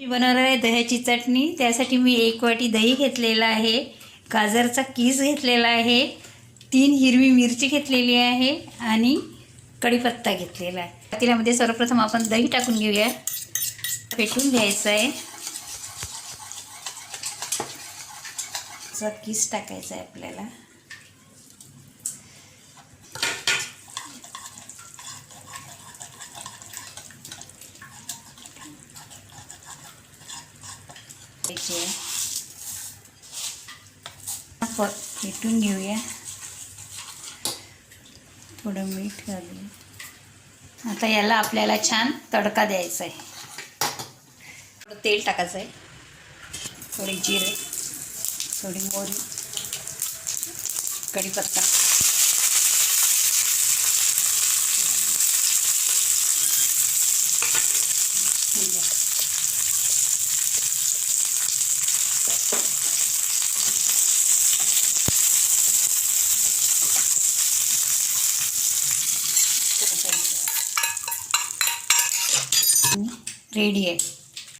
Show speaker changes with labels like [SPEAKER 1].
[SPEAKER 1] मी बनवणार आहे दह्याची चटणी. त्यासाठी मी एक वाटी दही घेतलेला आहे. गाजरचा किस घेतलेला आहे. तीन हिरवी मिरची घेतलेली आहे आणि कढीपत्ता घेतलेला आहे. पातेल्यामध्ये सर्वप्रथम आपण दही टाकून घेऊया. पेटून घ्यायचं आहे. असा किस टाकायचा आहे आपल्याला. फेटून घेऊया. थोडं मीठ घालूया आता याला आपल्याला छान तडका द्यायचा आहे थोडं तेल टाकायचं आहे थोडी जिरे थोडी मोरी कढीपत्ता. रेडी आहे.